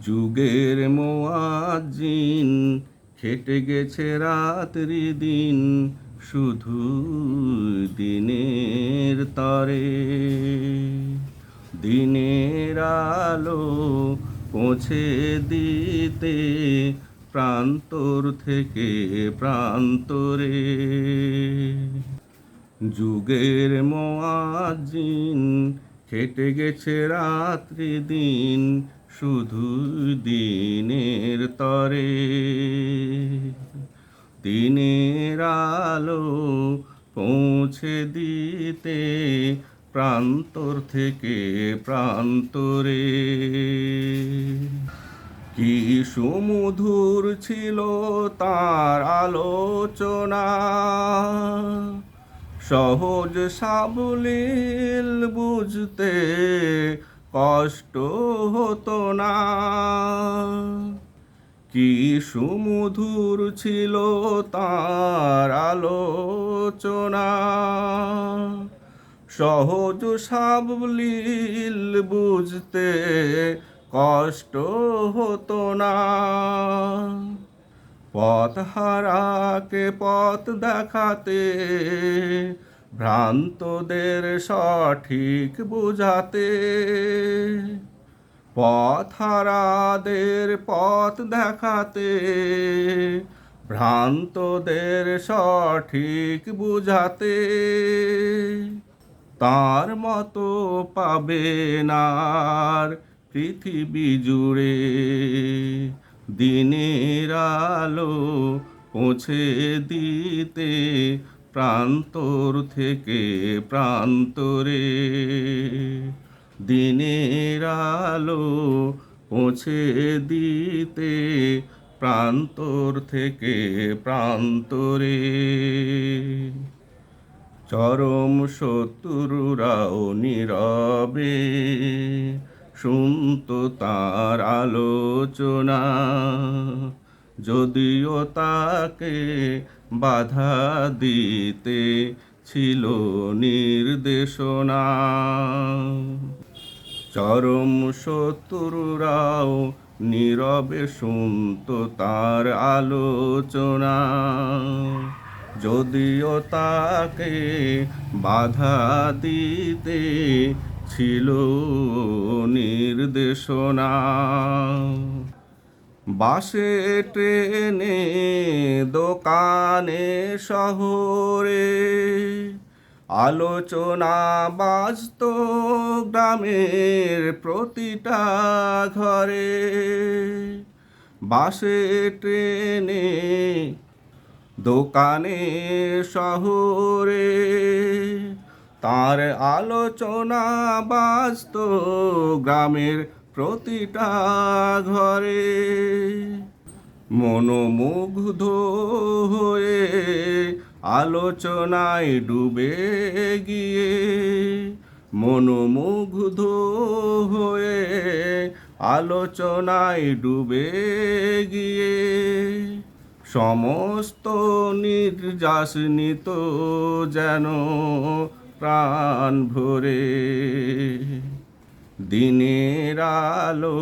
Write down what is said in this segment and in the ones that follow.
যুগের মোয়াজিন খেটে গেছে রাত্রি দিন, শুধু দিনের তরে। দিনের আলো পৌঁছে দিতে প্রান্তর থেকে প্রান্তরে। যুগের মোয়াজিন খেটে গেছে রাত্রি দিন, শুধু দিনের তরে। দিনের আলো পৌঁছে দিতে প্রান্তর থেকে প্রান্তরে। কি সুমধুর ছিল তার আলোচনা সহজ সাবলীল বুঝতে কষ্ট হতো না। কি সুমধুর ছিল তার আলোচনা। সহজ সাবলীল বুঝতে কষ্ট হতো না। পথ হারাকে পথ দেখাতে, ভ্রান্তদের সঠিক বুঝাতে। পথ হারাদের পথ দেখাতে, ভ্রান্তদের সঠিক বুঝাতে। তার মতো পাবে নার পৃথিবী জুড়ে। দিনের আলো পৌঁছে দিতে প্রান্তর থেকে প্রান্তরে। দিনের আলো পৌঁছে দিতে প্রান্তর থেকে প্রান্তরে। চরম শত্রুরাও নীরবে শুনত তার আলোচনা। যদিও তাকে বাধা দিতে ছিল নির্দেশনা। চরম শত্রুরাও নীরবে শুনত তার আলোচনা। যদিও তাকে বাধা দিতে ছিল নির্দেশনা। বাসে, ট্রেনে, দোকানে, শহরে আলোচনা বাজত গ্রামের প্রতিটা ঘরে। বাসে, ট্রেনে, দোকানে, শহরে তার আলোচনা বাজত গ্রামের প্রতিটা ঘরে। মনোমুগ্ধ হয়ে আলোচনায় ডুবে গিয়ে মনোমুগ্ধ হয়ে আলোচনায় ডুবে গিয়ে সমস্ত নির্যাস নিত যেন প্রাণ ভরে দিনের আলো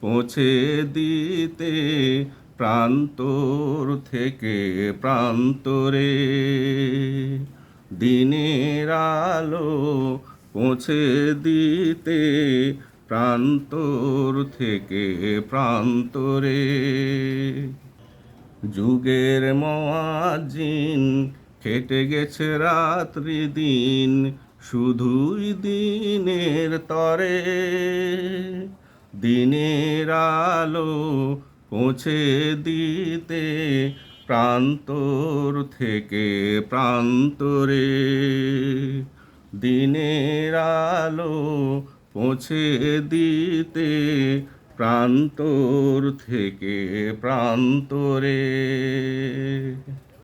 পৌঁছে দিতে প্রান্তর থেকে প্রান্তরে দিনের আলো পৌঁছে দিতে প্রান্তর থেকে প্রান্তরে যুগের মজিন কেটে গেছে রাত্রি দিন, শুধুই দিনের তরে। দিনের আলো পৌঁছে দিতে প্রান্তর থেকে প্রান্তরে। দিনের আলো পৌঁছে দিতে প্রান্তর থেকে প্রান্তরে।